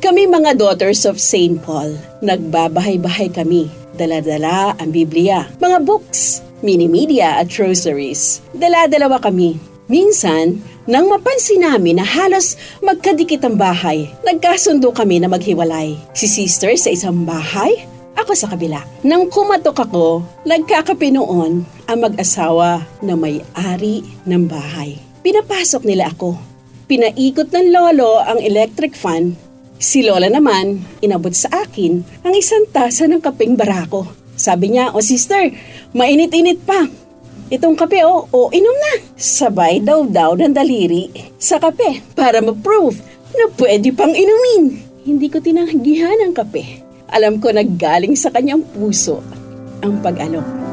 Kami mga daughters of St. Paul, nagbabahay-bahay kami. Dala-dala ang Biblia, mga books, mini-media at rosaries. Dala-dalawa kami. Minsan, nang mapansin namin na halos magkadikit ang bahay, nagkasundo kami na maghiwalay. Si sister sa isang bahay, ako sa kabila. Nang kumatok ako, nagkakape noon ang mag-asawa na may-ari ng bahay. Pinapasok nila ako. Pinaikot ng lolo ang electric fan. Si lola naman, inabot sa akin ang isang tasa ng kapeng barako. Sabi niya, o sister, mainit-init pa. Itong kape o, o inom na. Sabay daw daw ng daliri sa kape para ma-prove na pwede pang inumin. Hindi ko tinanggihan ang kape. Alam ko naggaling sa kanyang puso ang pag-alok.